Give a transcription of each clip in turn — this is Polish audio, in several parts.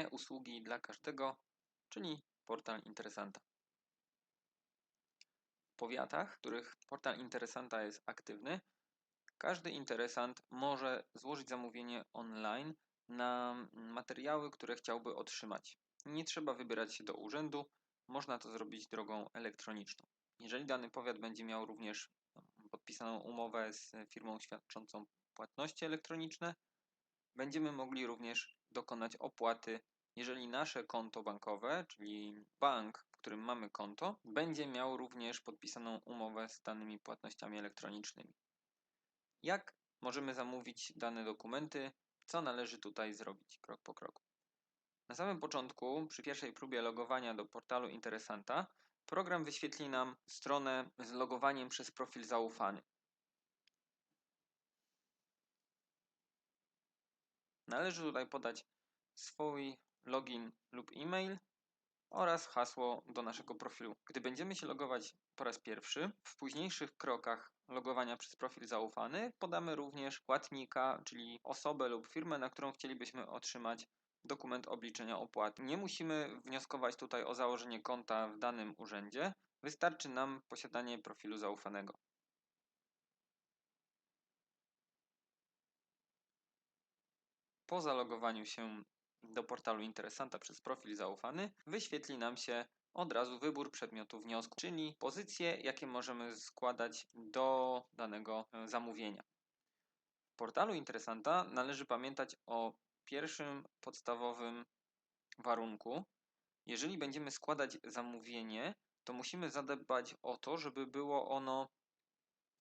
e-usługi dla każdego, czyli portal interesanta. W powiatach, w których portal interesanta jest aktywny, każdy interesant może złożyć zamówienie online na materiały, które chciałby otrzymać. Nie trzeba wybierać się do urzędu, można to zrobić drogą elektroniczną. Jeżeli dany powiat będzie miał również podpisaną umowę z firmą świadczącą płatności elektroniczne, będziemy mogli również dokonać opłaty, jeżeli nasze konto bankowe, czyli bank, w którym mamy konto, będzie miał również podpisaną umowę z danymi płatnościami elektronicznymi. Jak możemy zamówić dane dokumenty? Co należy tutaj zrobić krok po kroku? Na samym początku, przy pierwszej próbie logowania do portalu interesanta, program wyświetli nam stronę z logowaniem przez profil zaufany. Należy tutaj podać swój login lub e-mail oraz hasło do naszego profilu. Gdy będziemy się logować po raz pierwszy, w późniejszych krokach logowania przez profil zaufany podamy również płatnika, czyli osobę lub firmę, na którą chcielibyśmy otrzymać dokument obliczenia opłaty. Nie musimy wnioskować tutaj o założenie konta w danym urzędzie, wystarczy nam posiadanie profilu zaufanego. Po zalogowaniu się do portalu interesanta przez profil zaufany, wyświetli nam się od razu wybór przedmiotu wniosku, czyli pozycje, jakie możemy składać do danego e, zamówienia. W portalu interesanta należy pamiętać o pierwszym podstawowym warunku. Jeżeli będziemy składać zamówienie, to musimy zadbać o to, żeby było ono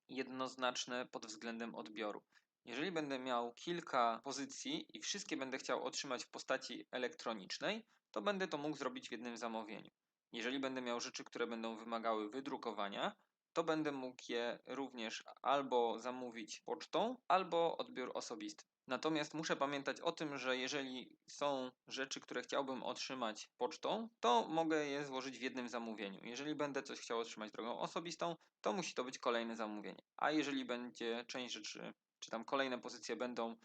jednoznaczne pod względem odbioru. Jeżeli będę miał kilka pozycji i wszystkie będę chciał otrzymać w postaci elektronicznej, to będę to mógł zrobić w jednym zamówieniu. Jeżeli będę miał rzeczy, które będą wymagały wydrukowania, to będę mógł je również albo zamówić pocztą, albo odbiór osobisty. Natomiast muszę pamiętać o tym, że jeżeli są rzeczy, które chciałbym otrzymać pocztą, to mogę je złożyć w jednym zamówieniu. Jeżeli będę coś chciał otrzymać drogą osobistą, to musi to być kolejne zamówienie. A jeżeli będzie część rzeczy, czy tam kolejne pozycje będą,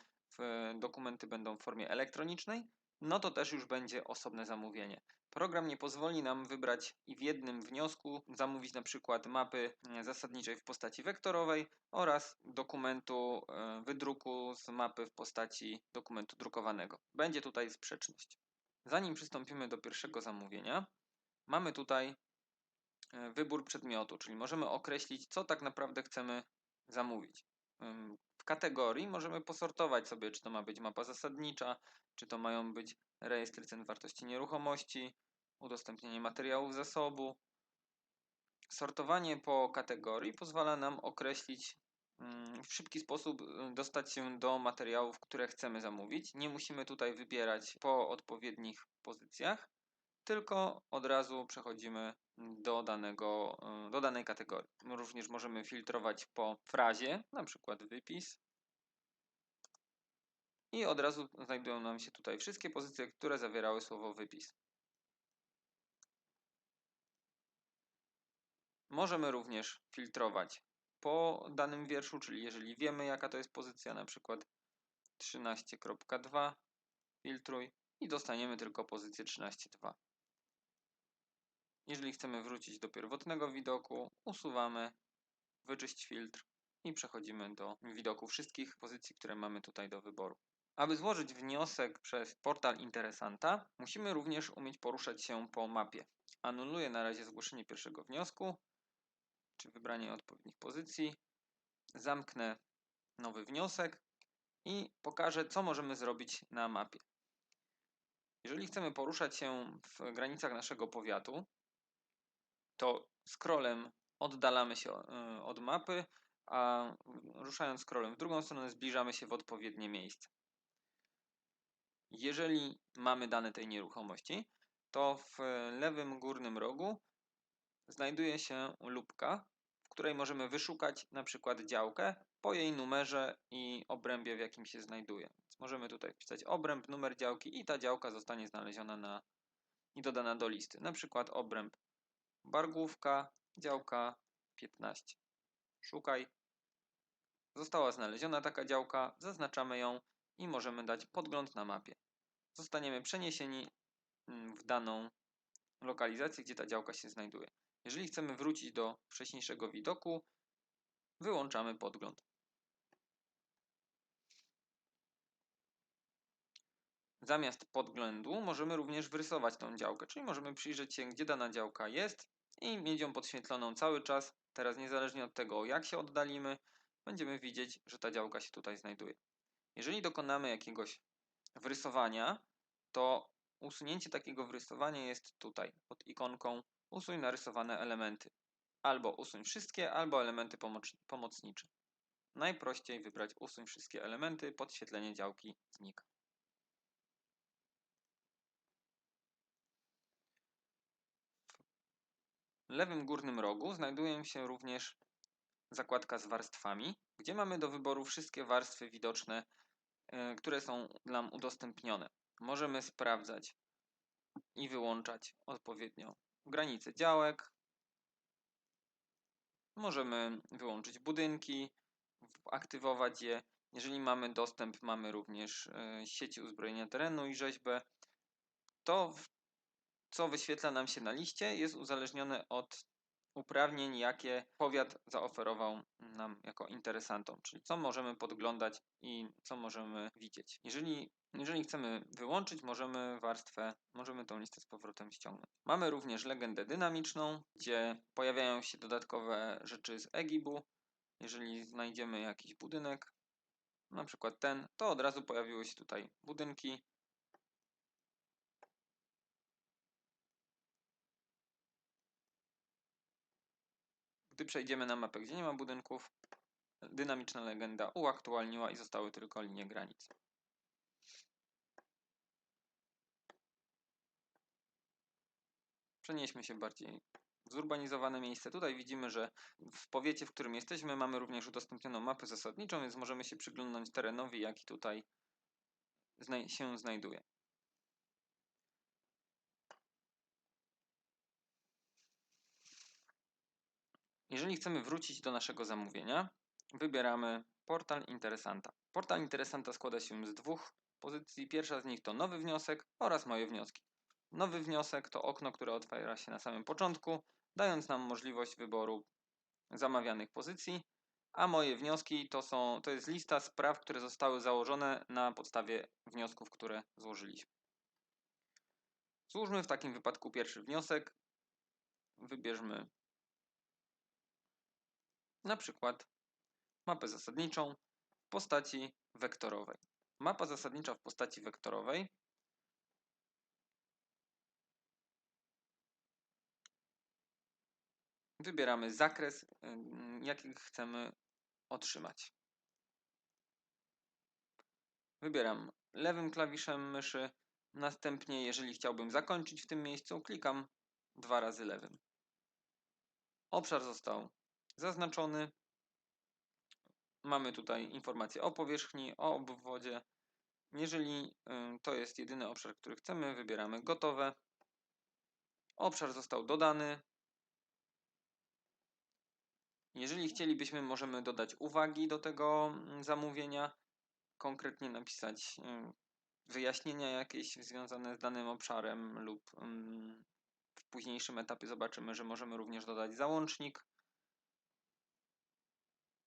dokumenty będą w formie elektronicznej, no to też już będzie osobne zamówienie. Program nie pozwoli nam wybrać i w jednym wniosku zamówić na przykład mapy e, zasadniczej w postaci wektorowej oraz dokumentu e, wydruku z mapy w postaci dokumentu drukowanego. Będzie tutaj sprzeczność. Zanim przystąpimy do pierwszego zamówienia, mamy tutaj e, wybór przedmiotu, czyli możemy określić, co tak naprawdę chcemy zamówić. Kategorii możemy posortować sobie, czy to ma być mapa zasadnicza, czy to mają być rejestry cen wartości nieruchomości, udostępnienie materiałów zasobu. Sortowanie po kategorii pozwala nam określić mm, w szybki sposób y, dostać się do materiałów, które chcemy zamówić. Nie musimy tutaj wybierać po odpowiednich pozycjach, tylko od razu przechodzimy do, danego, y, do danej kategorii. Również możemy filtrować po frazie, na przykład wypis. I od razu znajdują nam się tutaj wszystkie pozycje, które zawierały słowo wypis. Możemy również filtrować po danym wierszu, czyli jeżeli wiemy jaka to jest pozycja, na przykład 13.2 filtruj i dostaniemy tylko pozycję 13.2. Jeżeli chcemy wrócić do pierwotnego widoku, usuwamy wyczyść filtr i przechodzimy do widoku wszystkich pozycji, które mamy tutaj do wyboru. Aby złożyć wniosek przez portal interesanta, musimy również umieć poruszać się po mapie. Anuluję na razie zgłoszenie pierwszego wniosku czy wybranie odpowiednich pozycji. Zamknę nowy wniosek i pokażę, co możemy zrobić na mapie. Jeżeli chcemy poruszać się w granicach naszego powiatu, to scrollem oddalamy się e, od mapy, a ruszając scrollem w drugą stronę zbliżamy się w odpowiednie miejsce. Jeżeli mamy dane tej nieruchomości, to w lewym górnym rogu znajduje się lubka, w której możemy wyszukać na przykład działkę po jej numerze i obrębie, w jakim się znajduje. Więc możemy tutaj wpisać obręb, numer działki i ta działka zostanie znaleziona na, i dodana do listy. Na przykład obręb Bargłówka, działka 15. Szukaj. Została znaleziona taka działka, zaznaczamy ją i możemy dać podgląd na mapie. zostaniemy przeniesieni mm, w daną lokalizację, gdzie ta działka się znajduje. Jeżeli chcemy wrócić do wcześniejszego widoku, wyłączamy podgląd. Zamiast podglądu możemy również wyrysować tą działkę, czyli możemy przyjrzeć się, gdzie dana działka jest i mieć ją podświetloną cały czas. Teraz niezależnie od tego, jak się oddalimy, będziemy widzieć, że ta działka się tutaj znajduje. Jeżeli dokonamy jakiegoś wrysowania, to usunięcie takiego wrysowania jest tutaj, pod ikonką usuń narysowane elementy. Albo usuń wszystkie, albo elementy pomocnicze. Najprościej wybrać usuń wszystkie elementy, podświetlenie działki znika. Lewym górnym rogu znajduje się również zakładka z warstwami, gdzie mamy do wyboru wszystkie warstwy widoczne, e, które są nam udostępnione. Możemy sprawdzać i wyłączać odpowiednio granice działek. Możemy wyłączyć budynki, aktywować je. Jeżeli mamy dostęp, mamy również e, sieci uzbrojenia terenu i rzeźbę. To, co wyświetla nam się na liście, jest uzależnione od uprawnień, jakie powiat zaoferował nam jako interesantom, czyli co możemy podglądać i co możemy widzieć. Jeżeli, jeżeli chcemy wyłączyć, możemy warstwę, możemy tą listę z powrotem ściągnąć. Mamy również legendę dynamiczną, gdzie pojawiają się dodatkowe rzeczy z Egibu. Jeżeli znajdziemy jakiś budynek, na przykład ten, to od razu pojawiły się tutaj budynki, Gdy przejdziemy na mapę, gdzie nie ma budynków, dynamiczna legenda uaktualniła i zostały tylko linie granic. Przenieśmy się bardziej w zurbanizowane miejsce. Tutaj widzimy, że w powiecie, w którym jesteśmy, mamy również udostępnioną mapę zasadniczą, więc możemy się przyglądać terenowi, jaki tutaj się znajduje. Jeżeli chcemy wrócić do naszego zamówienia, wybieramy portal interesanta. Portal interesanta składa się z dwóch pozycji. Pierwsza z nich to nowy wniosek oraz moje wnioski. Nowy wniosek to okno, które otwiera się na samym początku, dając nam możliwość wyboru zamawianych pozycji, a moje wnioski to, są, to jest lista spraw, które zostały założone na podstawie wniosków, które złożyliśmy. Złóżmy w takim wypadku pierwszy wniosek. Wybierzmy na przykład mapę zasadniczą w postaci wektorowej. Mapa zasadnicza w postaci wektorowej wybieramy zakres, jaki chcemy otrzymać. Wybieram lewym klawiszem myszy, następnie jeżeli chciałbym zakończyć w tym miejscu, klikam dwa razy lewym. Obszar został zaznaczony. Mamy tutaj informacje o powierzchni, o obwodzie. Jeżeli y, to jest jedyny obszar, który chcemy, wybieramy gotowe. Obszar został dodany. Jeżeli chcielibyśmy, możemy dodać uwagi do tego mm, zamówienia, konkretnie napisać y, wyjaśnienia jakieś związane z danym obszarem lub mm, w późniejszym etapie zobaczymy, że możemy również dodać załącznik.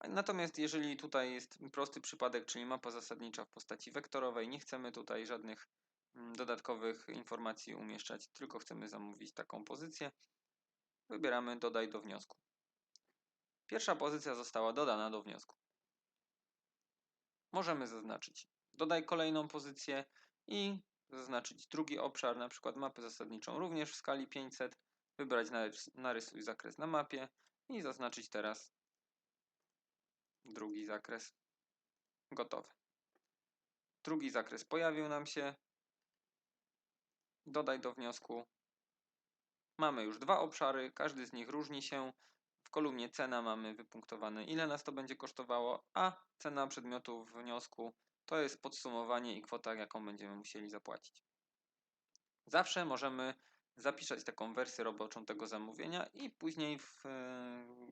Natomiast jeżeli tutaj jest prosty przypadek, czyli mapa zasadnicza w postaci wektorowej, nie chcemy tutaj żadnych mm, dodatkowych informacji umieszczać, tylko chcemy zamówić taką pozycję, wybieramy dodaj do wniosku. Pierwsza pozycja została dodana do wniosku. Możemy zaznaczyć dodaj kolejną pozycję i zaznaczyć drugi obszar, na przykład mapę zasadniczą również w skali 500, wybrać narysuj zakres na mapie i zaznaczyć teraz drugi zakres gotowy. Drugi zakres pojawił nam się. Dodaj do wniosku. Mamy już dwa obszary, każdy z nich różni się. W kolumnie cena mamy wypunktowane ile nas to będzie kosztowało, a cena przedmiotu w wniosku to jest podsumowanie i kwota, jaką będziemy musieli zapłacić. Zawsze możemy zapisać taką wersję roboczą tego zamówienia i później w,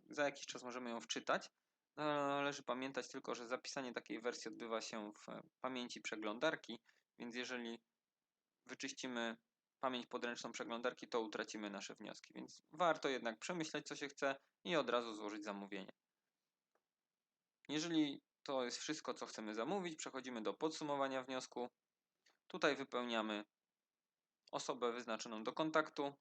za jakiś czas możemy ją wczytać Należy pamiętać tylko, że zapisanie takiej wersji odbywa się w pamięci przeglądarki, więc jeżeli wyczyścimy pamięć podręczną przeglądarki, to utracimy nasze wnioski. Więc warto jednak przemyśleć, co się chce i od razu złożyć zamówienie. Jeżeli to jest wszystko, co chcemy zamówić, przechodzimy do podsumowania wniosku. Tutaj wypełniamy osobę wyznaczoną do kontaktu.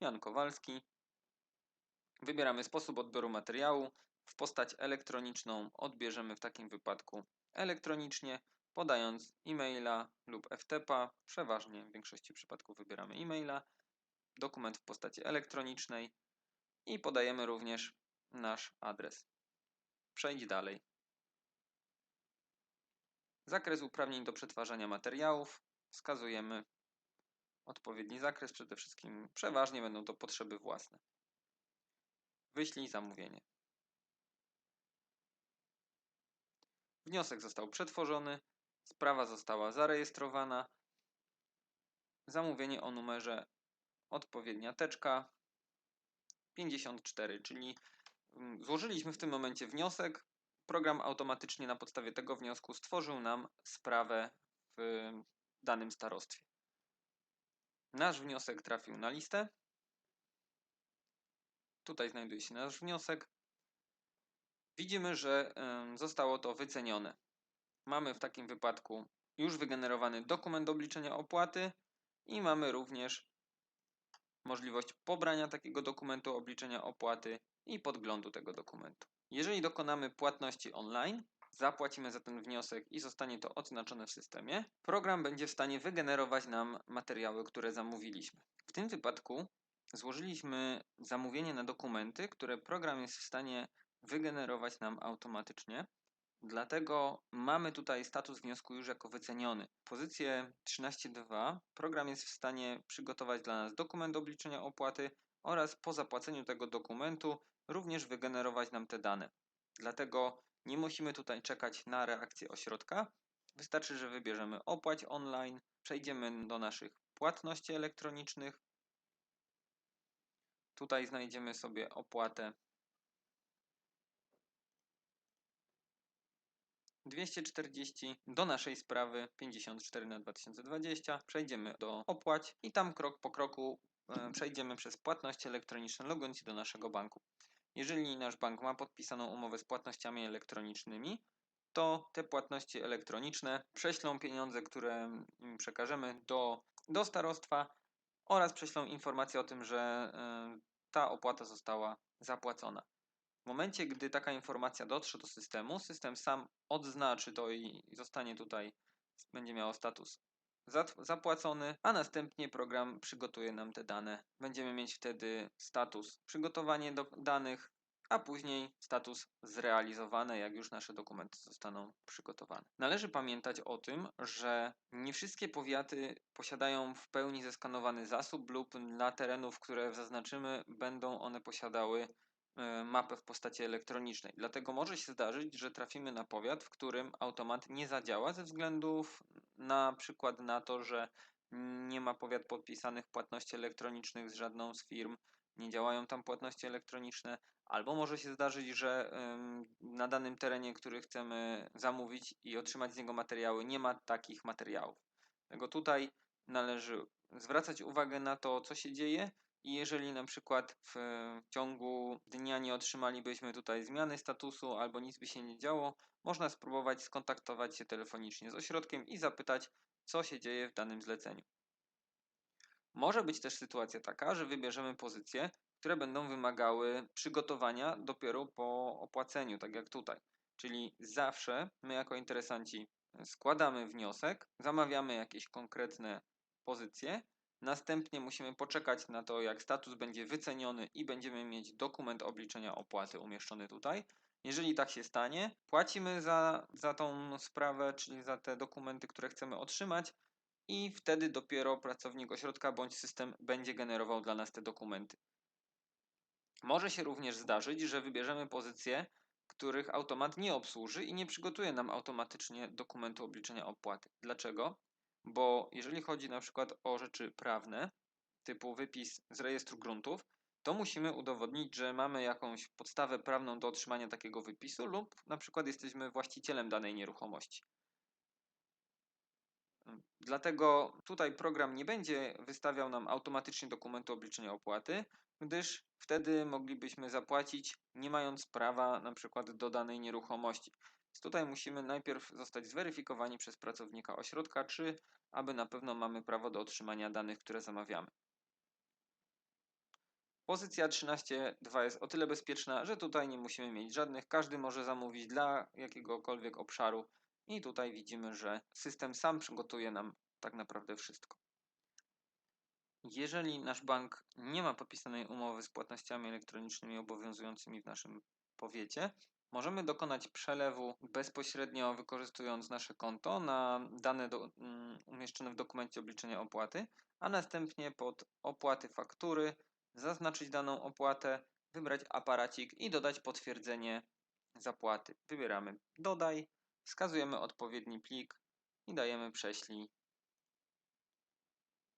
Jan Kowalski. Wybieramy sposób odbioru materiału. W postać elektroniczną odbierzemy w takim wypadku elektronicznie, podając e-maila lub FTP-a. Przeważnie w większości przypadków wybieramy e-maila. Dokument w postaci elektronicznej i podajemy również nasz adres. Przejdź dalej. Zakres uprawnień do przetwarzania materiałów. Wskazujemy odpowiedni zakres, przede wszystkim przeważnie będą to potrzeby własne. Wyślij zamówienie. Wniosek został przetworzony, sprawa została zarejestrowana. Zamówienie o numerze odpowiednia teczka 54, czyli mm, złożyliśmy w tym momencie wniosek. Program automatycznie na podstawie tego wniosku stworzył nam sprawę w danym starostwie. Nasz wniosek trafił na listę. Tutaj znajduje się nasz wniosek. Widzimy, że zostało to wycenione. Mamy w takim wypadku już wygenerowany dokument obliczenia opłaty i mamy również możliwość pobrania takiego dokumentu obliczenia opłaty i podglądu tego dokumentu. Jeżeli dokonamy płatności online, zapłacimy za ten wniosek i zostanie to odznaczone w systemie, program będzie w stanie wygenerować nam materiały, które zamówiliśmy. W tym wypadku złożyliśmy zamówienie na dokumenty, które program jest w stanie wygenerować nam automatycznie. Dlatego mamy tutaj status wniosku już jako wyceniony. Pozycję 13.2 program jest w stanie przygotować dla nas dokument obliczenia opłaty oraz po zapłaceniu tego dokumentu również wygenerować nam te dane. Dlatego nie musimy tutaj czekać na reakcję ośrodka. Wystarczy, że wybierzemy opłać online, przejdziemy do naszych płatności elektronicznych. Tutaj znajdziemy sobie opłatę 240 do naszej sprawy 54 na 2020. Przejdziemy do opłać i tam krok po kroku e, przejdziemy przez płatności elektroniczne logując się do naszego banku. Jeżeli nasz bank ma podpisaną umowę z płatnościami elektronicznymi, to te płatności elektroniczne prześlą pieniądze, które im przekażemy do, do starostwa oraz prześlą informację o tym, że y, ta opłata została zapłacona. W momencie, gdy taka informacja dotrze do systemu, system sam odznaczy to i zostanie tutaj, będzie miało status zapłacony, a następnie program przygotuje nam te dane. Będziemy mieć wtedy status przygotowanie do danych, a później status zrealizowane, jak już nasze dokumenty zostaną przygotowane. Należy pamiętać o tym, że nie wszystkie powiaty posiadają w pełni zeskanowany zasób lub dla terenów, które zaznaczymy, będą one posiadały E, mapę w postaci elektronicznej. Dlatego może się zdarzyć, że trafimy na powiat, w którym automat nie zadziała ze względów na przykład na to, że nie ma powiat podpisanych płatności elektronicznych z żadną z firm, nie działają tam płatności elektroniczne, albo może się zdarzyć, że na danym terenie, który chcemy zamówić i otrzymać z niego materiały, nie ma takich materiałów. Dlatego tutaj należy zwracać uwagę na to, co się dzieje i jeżeli na przykład w ciągu dnia nie otrzymalibyśmy tutaj zmiany statusu albo nic by się nie działo, można spróbować skontaktować się telefonicznie z ośrodkiem i zapytać, co się dzieje w danym zleceniu. Może być też sytuacja taka, że wybierzemy pozycje, które będą wymagały przygotowania dopiero po opłaceniu, tak jak tutaj. Czyli zawsze my jako interesanci składamy wniosek, zamawiamy jakieś konkretne pozycje, Następnie musimy poczekać na to, jak status będzie wyceniony i będziemy mieć dokument obliczenia opłaty umieszczony tutaj. Jeżeli tak się stanie, płacimy za, za tą sprawę, czyli za te dokumenty, które chcemy otrzymać i wtedy dopiero pracownik ośrodka bądź system będzie generował dla nas te dokumenty. Może się również zdarzyć, że wybierzemy pozycje, których automat nie obsłuży i nie przygotuje nam automatycznie dokumentu obliczenia opłaty. Dlaczego? Bo jeżeli chodzi na przykład o rzeczy prawne, typu wypis z rejestru gruntów, to musimy udowodnić, że mamy jakąś podstawę prawną do otrzymania takiego wypisu lub na przykład jesteśmy właścicielem danej nieruchomości. Dlatego tutaj program nie będzie wystawiał nam automatycznie dokumentu obliczenia opłaty, gdyż wtedy moglibyśmy zapłacić nie mając prawa na przykład do danej nieruchomości. Tutaj musimy najpierw zostać zweryfikowani przez pracownika ośrodka, czy aby na pewno mamy prawo do otrzymania danych, które zamawiamy. Pozycja 13.2 jest o tyle bezpieczna, że tutaj nie musimy mieć żadnych, każdy może zamówić dla jakiegokolwiek obszaru i tutaj widzimy, że system sam przygotuje nam tak naprawdę wszystko. Jeżeli nasz bank nie ma podpisanej umowy z płatnościami elektronicznymi obowiązującymi w naszym powiecie, możemy dokonać przelewu bezpośrednio wykorzystując nasze konto na dane do, um, umieszczone w dokumencie obliczenia opłaty, a następnie pod opłaty faktury zaznaczyć daną opłatę, wybrać aparacik i dodać potwierdzenie zapłaty. Wybieramy dodaj, wskazujemy odpowiedni plik i dajemy prześlij.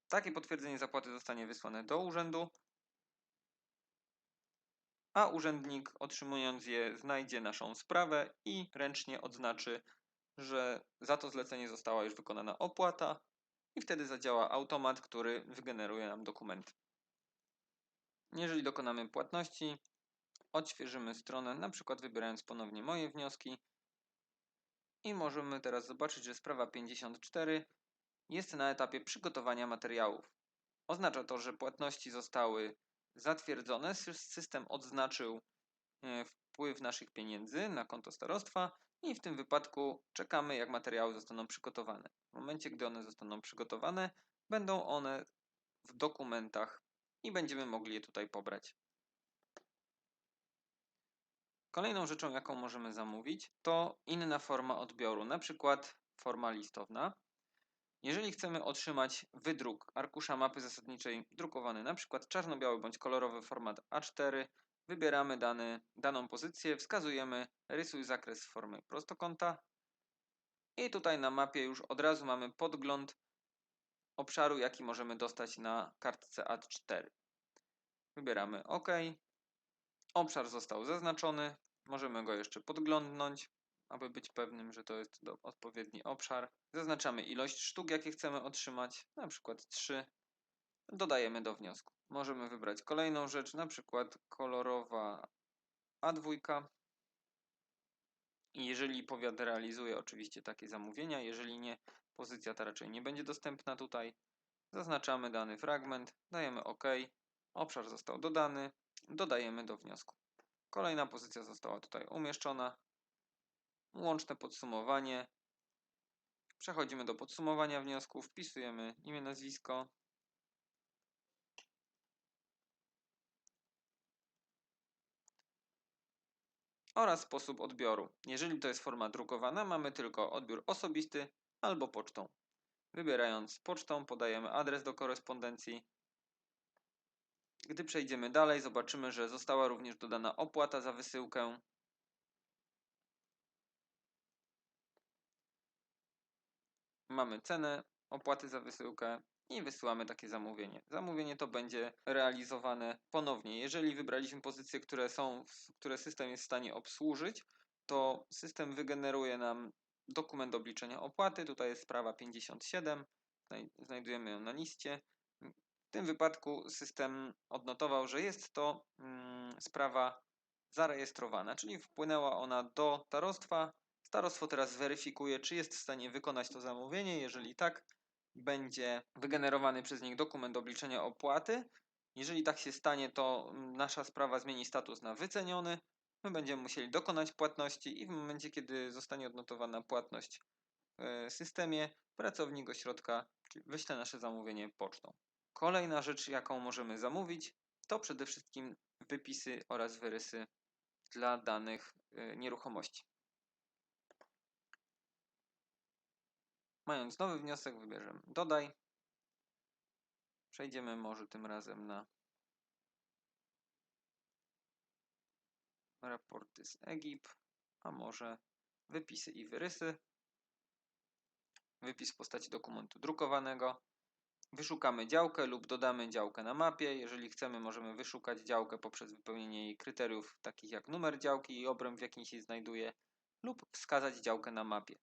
Takie potwierdzenie zapłaty zostanie wysłane do urzędu, a urzędnik otrzymując je znajdzie naszą sprawę i ręcznie odznaczy, że za to zlecenie została już wykonana opłata i wtedy zadziała automat, który wygeneruje nam dokumenty. Jeżeli dokonamy płatności, odświeżymy stronę, na przykład wybierając ponownie moje wnioski i możemy teraz zobaczyć, że sprawa 54 jest na etapie przygotowania materiałów. Oznacza to, że płatności zostały zatwierdzone, system odznaczył e, wpływ naszych pieniędzy na konto starostwa i w tym wypadku czekamy, jak materiały zostaną przygotowane. W momencie, gdy one zostaną przygotowane, będą one w dokumentach i będziemy mogli je tutaj pobrać. Kolejną rzeczą, jaką możemy zamówić, to inna forma odbioru, na przykład forma listowna. Jeżeli chcemy otrzymać wydruk arkusza mapy zasadniczej drukowany, przykład czarno-biały bądź kolorowy format A4, wybieramy dany, daną pozycję, wskazujemy rysuj zakres formy prostokąta i tutaj na mapie już od razu mamy podgląd obszaru, jaki możemy dostać na kartce A4. Wybieramy OK. Obszar został zaznaczony. Możemy go jeszcze podglądnąć, aby być pewnym, że to jest odpowiedni obszar. Zaznaczamy ilość sztuk, jakie chcemy otrzymać, na przykład 3. Dodajemy do wniosku. Możemy wybrać kolejną rzecz, na przykład kolorowa A2. I jeżeli powiat realizuje oczywiście takie zamówienia, jeżeli nie, pozycja ta raczej nie będzie dostępna tutaj. Zaznaczamy dany fragment, dajemy OK. Obszar został dodany, dodajemy do wniosku. Kolejna pozycja została tutaj umieszczona. Łączne podsumowanie. Przechodzimy do podsumowania wniosku, wpisujemy imię, nazwisko. Oraz sposób odbioru. Jeżeli to jest forma drukowana, mamy tylko odbiór osobisty albo pocztą. Wybierając pocztą podajemy adres do korespondencji. Gdy przejdziemy dalej, zobaczymy, że została również dodana opłata za wysyłkę. Mamy cenę opłaty za wysyłkę i wysyłamy takie zamówienie. Zamówienie to będzie realizowane ponownie. Jeżeli wybraliśmy pozycje, które są, które system jest w stanie obsłużyć, to system wygeneruje nam dokument obliczenia opłaty. Tutaj jest sprawa 57. Znajdujemy ją na liście. W tym wypadku system odnotował, że jest to mm, sprawa zarejestrowana, czyli wpłynęła ona do starostwa. Starostwo teraz weryfikuje, czy jest w stanie wykonać to zamówienie. Jeżeli tak, będzie wygenerowany przez nich dokument obliczenia opłaty. Jeżeli tak się stanie, to mm, nasza sprawa zmieni status na wyceniony. My będziemy musieli dokonać płatności i w momencie, kiedy zostanie odnotowana płatność w systemie, pracownik ośrodka wyśle nasze zamówienie pocztą. Kolejna rzecz, jaką możemy zamówić, to przede wszystkim wypisy oraz wyrysy dla danych y, nieruchomości. Mając nowy wniosek, wybierzemy dodaj. Przejdziemy może tym razem na raporty z Egip, a może wypisy i wyrysy. Wypis w postaci dokumentu drukowanego. wyszukamy działkę lub dodamy działkę na mapie. Jeżeli chcemy, możemy wyszukać działkę poprzez wypełnienie jej kryteriów takich jak numer działki i obręb, w jakim się znajduje, lub wskazać działkę na mapie.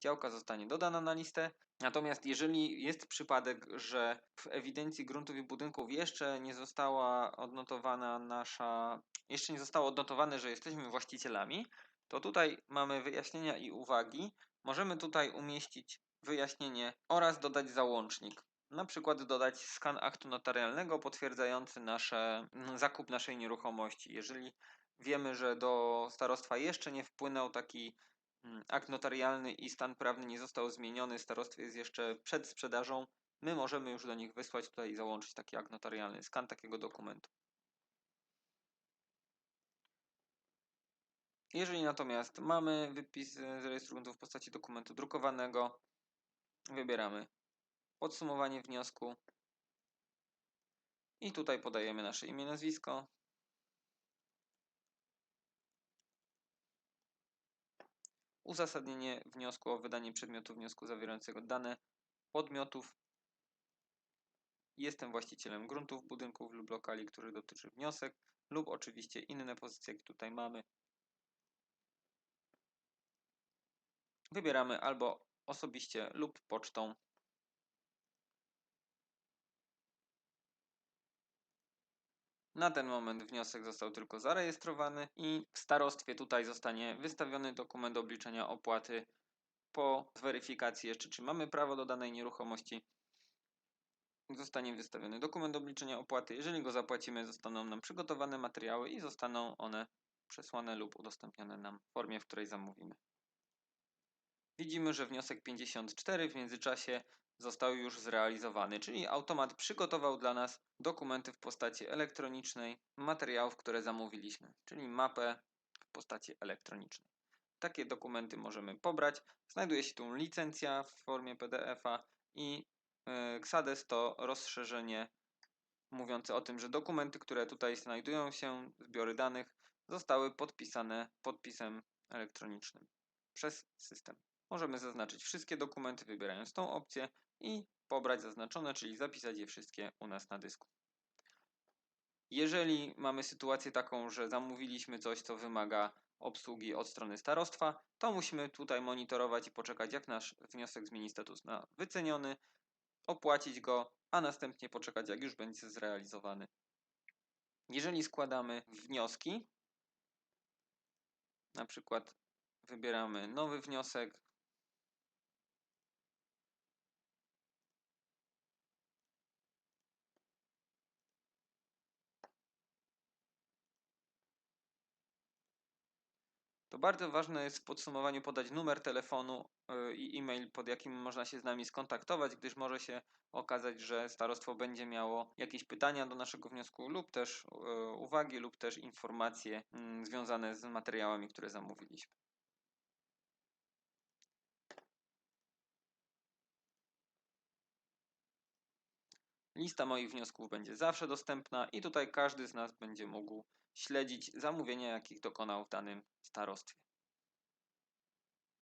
Działka zostanie dodana na listę. Natomiast jeżeli jest przypadek, że w ewidencji gruntów i budynków jeszcze nie została odnotowana nasza, jeszcze nie zostało odnotowane, że jesteśmy właścicielami, to tutaj mamy wyjaśnienia i uwagi. Możemy tutaj umieścić wyjaśnienie oraz dodać załącznik. Na przykład dodać skan aktu notarialnego potwierdzający nasze, mm, zakup naszej nieruchomości. Jeżeli wiemy, że do starostwa jeszcze nie wpłynął taki akt notarialny i stan prawny nie został zmieniony, starostwo jest jeszcze przed sprzedażą, my możemy już do nich wysłać tutaj i załączyć taki akt notarialny, skan takiego dokumentu. Jeżeli natomiast mamy wypis z rejestru gruntów w postaci dokumentu drukowanego, wybieramy podsumowanie wniosku i tutaj podajemy nasze imię, nazwisko. Uzasadnienie wniosku o wydanie przedmiotu wniosku zawierającego dane podmiotów. Jestem właścicielem gruntów, budynków lub lokali, których dotyczy wniosek lub oczywiście inne pozycje, jakie tutaj mamy. Wybieramy albo osobiście lub pocztą. Na ten moment wniosek został tylko zarejestrowany i w starostwie tutaj zostanie wystawiony dokument obliczenia opłaty po zweryfikacji jeszcze, czy mamy prawo do danej nieruchomości. Zostanie wystawiony dokument obliczenia opłaty. Jeżeli go zapłacimy, zostaną nam przygotowane materiały i zostaną one przesłane lub udostępnione nam w formie, w której zamówimy. Widzimy, że wniosek 54 w międzyczasie został już zrealizowany, czyli automat przygotował dla nas dokumenty w postaci elektronicznej materiałów, które zamówiliśmy, czyli mapę w postaci elektronicznej. Takie dokumenty możemy pobrać. Znajduje się tu licencja w formie PDF-a i XADES to rozszerzenie mówiące o tym, że dokumenty, które tutaj znajdują się, zbiory danych, zostały podpisane podpisem elektronicznym przez system. Możemy zaznaczyć wszystkie dokumenty, wybierając tą opcję i pobrać zaznaczone, czyli zapisać je wszystkie u nas na dysku. Jeżeli mamy sytuację taką, że zamówiliśmy coś, co wymaga obsługi od strony starostwa, to musimy tutaj monitorować i poczekać, jak nasz wniosek zmieni status na wyceniony, opłacić go, a następnie poczekać, jak już będzie zrealizowany. Jeżeli składamy wnioski, na przykład wybieramy nowy wniosek, bardzo ważne jest w podsumowaniu podać numer telefonu y, i e-mail, pod jakim można się z nami skontaktować, gdyż może się okazać, że starostwo będzie miało jakieś pytania do naszego wniosku lub też y, uwagi lub też informacje mm, związane z materiałami, które zamówiliśmy. Lista moich wniosków będzie zawsze dostępna i tutaj każdy z nas będzie mógł śledzić zamówienia, jakich dokonał w danym starostwie.